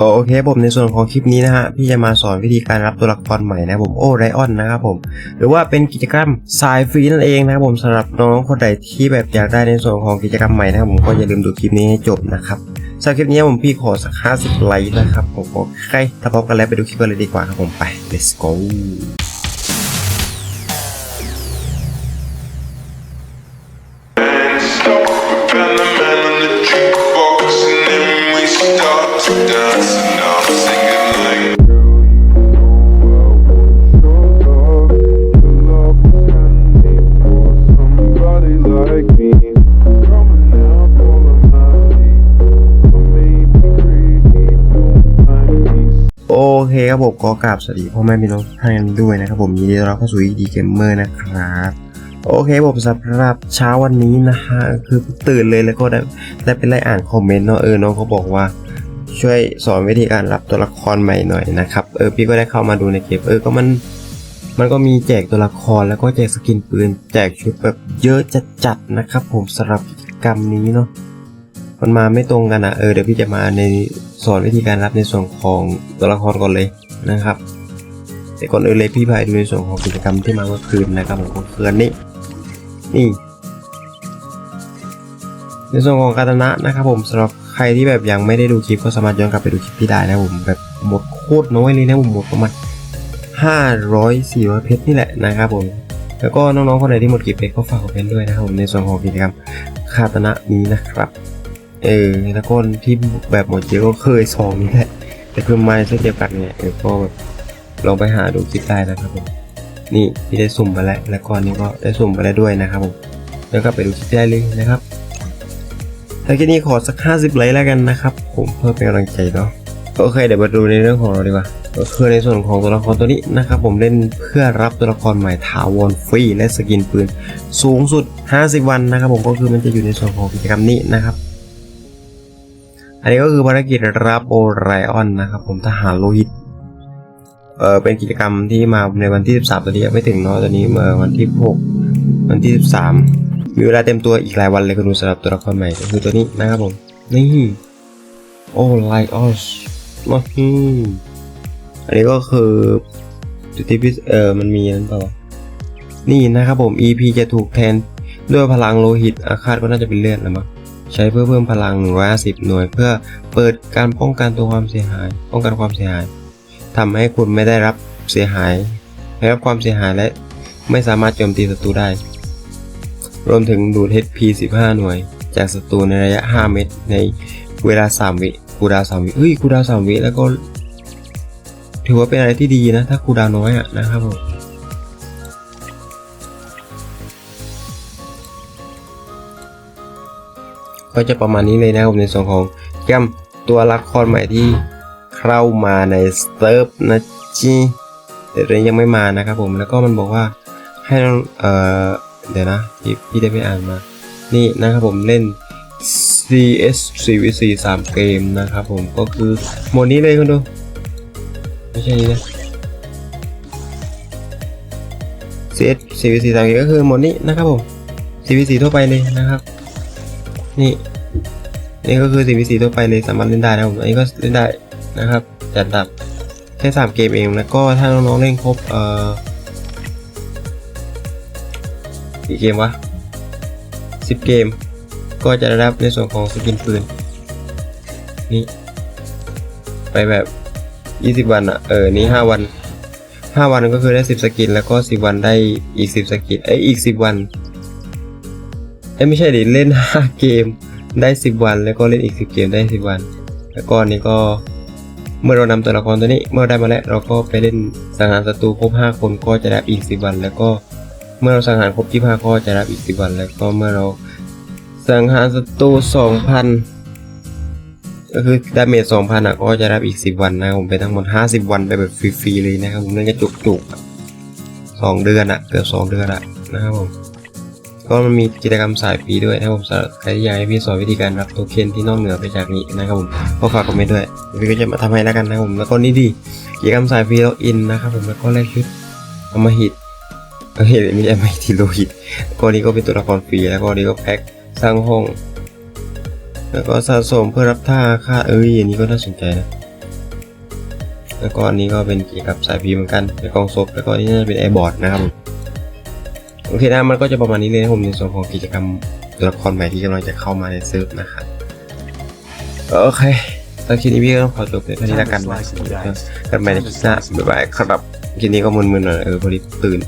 โอเคผมในส่วนของคลิปนี้นะฮะพี่จะมาสอนวิธีการรับตัวละครใหม่นะบผมโอไรออนนะครับผม หรือว่าเป็นกิจกรรมสายฟรีนั่นเองนะครับผมสำหรับน้องคนใดที่แบบอยากได้ในส่วนของกิจกรรมใหม่นะครับผมก็อย่าลืมดูคลิปนี้ให้จบนะครับสำหรับคลิปนี้ผมพี่ขอสัก 50 ไลค์นะครับผมโอเคถ้าพร้อมกันแล้วไปดูคลิปกันเลยดีกว่าครับผมไป let's go เคครับผมก็กราบสวัสดีพ่อแม่พี่น้องท่านด้วยนะครับผมยินดีต้อนรับเข้าสู่ดีเกมเมอร์นะครับโอเคผมสำหรับเช้าวันนี้นะฮะคือตื่นเลยแล้วก็ได้ได้ไปไล่อ่านคอมเมนต์เนาะเออน้องเขาบอกว่า ช่วยสอนวิธีการรับตัวละครใหม่หน่อยนะครับเออพี่ก็ได้เข้ามาดูในเกมเออก็มันมันก็มีแจกตัวละครแล้วก็แจกสกินปืน แจกชุดแบบเยอะจัดๆนะครับผมสำหรับกิจกรรมนี้เนาะมันมาไม่ตรงกันอะเออเดี๋ยวพี่จะมาใน สอนวิธีการรับในส่วนของตัวละครก่อนเลยนะครับ แต่ก่อนอื่นเลยพี่พายดูในส่วนของกิจกรรมที่มาเมื่อคืนนะครับผมก็คืออันนี้นี่ในส่วนของคาตานะนะครับผมสำหรับใครที่แบบยังไม่ได้ดูคลิปก็สามารถย้อนกลับไปดูคลิปพี่ได้นะผมแบบหมดโคตรน้อยเลยนะผมหมดประมาณ500 400เพชรนี่แหละนะครับผมแล้วก็น้องๆคนไหนที่หมดกี่เพชรก็ฝากคอมเมนต์ด้วยนะครับผมในส่วนของกิจกรรมคาตานะนี้นะครับ เออแล้วก็ที่แบบหมดเยอะก็เคยซองนี่แหละแต่เพิ่มมาเส้นเดียวกันเนี่ยเออก็แบบลองไปหาดูคลิปได้นะครับผมนี่พี่ได้สุ่มไปแล้วแล้วก็อันนี้ก็ได้สุ่มไปแล้วด้วยนะครับผมแล้วก็ไปดูคลิปได้เลยนะครับถ้าคลิปนี้ขอสัก 50 ไลค์แล้วกันนะครับ ผมเพื่อเป็นกำลังใจเนาะโอเคเดี๋ยวมาดูในเรื่องของเราดีกว่าก็คือในส่วนของตัวละครตัวนี้นะครับผมเล่นเพื่อรับตัวละครใหม่ถาวรฟรีและสกินปืน สูงสุด 50 วันนะครับผมก็คือมันจะอยู่ในส่วนของกิจกรรมนี้นะครับ นนี้ก็คือภารกิจรับโอไรออนนะครับ ผมทหารโลหิต เออเป็นกิจกรรมที่มาในวันที่ 13 ตอนนี้ยังไม่ถึงเนาะตอนนี้เมื่อวันที่ 6 วันที่ 13 มีเวลาเต็มตัวอีกหลายวันเลยคุณดูสำหรับตัวละครใหม่ก็คือตัวนี้นะครับผม นี่โอไลออสมาฮีอันนี้ก็คือจุดที่พิเศษเออมันมีนั่นเปล่านี่นะครับผม EP จะถูกแทนด้วยพลังโลหิตอาคาตก็น่าจะเป็นเลือดนะมั้ง ใช้เพื่อเพิ่มพลัง 150 หน่วย เพื่อเปิดการป้องกันตัวความเสียหาย ป้องกันความเสียหายทำให้คุณไม่ได้รับเสียหายไม่รับความเสียหายและไม่สามารถโจมตีศัตรูได้ รวมถึงดูด HP 15 หน่วย จากศัตรูในระยะ 5 เมตร ในเวลา 3 วิคูดาว3วิเฮ้ยคูดาว3วิแล้วก็ ถือว่าเป็นอะไรที่ดีนะ ถ้าคูดาวน์น้อยอะนะครับผม ก็จะประมาณนี้เลยนะครับในส่วนของแกมตัวละครใหม่ที่เข้ามาในสเติร์ฟนะจีแต่ตอนยังไม่มานะครับผมแล้วก็มันบอกว่าให้เราเอ่อเดี๋ยวนะพี่พี่ได้ไปอ่านมา นี่นะครับผมเล่น CS 4 v 4 3เกมนะครับผมก็คือโหมดนี้เลยคุณดู ไม่ใช่นี่นะ CS 4 v 4 3เกมก็คือโหมดนี้นะครับผม 4 v 4 ทั่วไปเลยนะครับ นี่นี่ก็คือ 4v4 ทั่วไปเลยสามารถเล่นได้นะผมอันนี้ก็เล่นได้นะครับจัดดับแค่3เกมเองแล้วก็ถ้าน้องๆเล่นครบเอ่อกี่เกมวะ10 เกม ก็จะได้รับในส่วนของสกินปืนนี่ไปแบบ 20 วันอะเออนี่ 5 วัน 5 วันก็คือได้ 10 สกิน แล้วก็ 10 วันได้อีก 10 สกิน เอ้ยอีก 10 วัน เอ้ไม่ใช่ดิเล่น 5 เกมได้ 10 วัน แล้วก็เล่นอีก 10 เกมได้ 10 วัน แล้วก็อันนี้ก็เมื่อเรานำตัวละครตัวนี้เมื่อได้มาแล้วเราก็ไปเล่นสังหารศัตรูครบ 5 คนก็จะได้อีก 10 วัน แล้วก็เมื่อเราสังหารครบ25ก็จะได้อีก 10 วัน แล้วก็เมื่อเราสังหารศัตรู2,000ก็คือดาเมจ2,000อะก็จะได้อีก 10 วันนะผมเป็นทั้งหมด 50 วันไปแบบฟรีๆเลยนะครับผมนั่นก็จุกๆอะสองเดือนอะเกือบสองเดือนอะนะครับผม ก็มันมีกิจกรรมสายฟรีด้วยนะครับผมสำหรับใครที่อยากให้พี่สอนวิธีการรับโทเค็นที่นอกเหนือไปจากนี้นะครับผมก็ฝากคอมเมนต์ด้วยพี่ก็จะมาทำให้แล้วกันนะครับผมแล้วก็นี่ดีกิจกรรมสายฟรีล็อกอินนะครับผมแล้วก็แลกชุดอมหิตเฮ้ยไม่ใช่อมหิตโลหิตก็นี้ก็เป็นตัวละครฟรีแล้วก็นี้ก็แพ็คสร้างห้อง แล้วก็สะสมเพื่อรับท่าค่าเอ้ยอันนี้ก็น่าสนใจนะแล้วก็อันนี้ก็เป็นเกี่ยวกับสายพีเหมือนกันเป็นกองศพแล้วก็นี่น่าจะเป็นแอร์บอร์ดนะครับ โอเคนะมันก็จะประมาณนี้เลยนะผมในส่วนของกิจกรรมตัวละครใหม่ที่กำลังจะเข้ามาในเซิร์ฟนะครับโอเคตอนคลิปนี้พี่ก็ต้องขอจบเพียงเท่านี้แล้วกันนะกันใหม่ในคลิปหน้าบ๊ายบายครับคลิปนี้ก็มึนๆหน่อยเออพอดีตื่น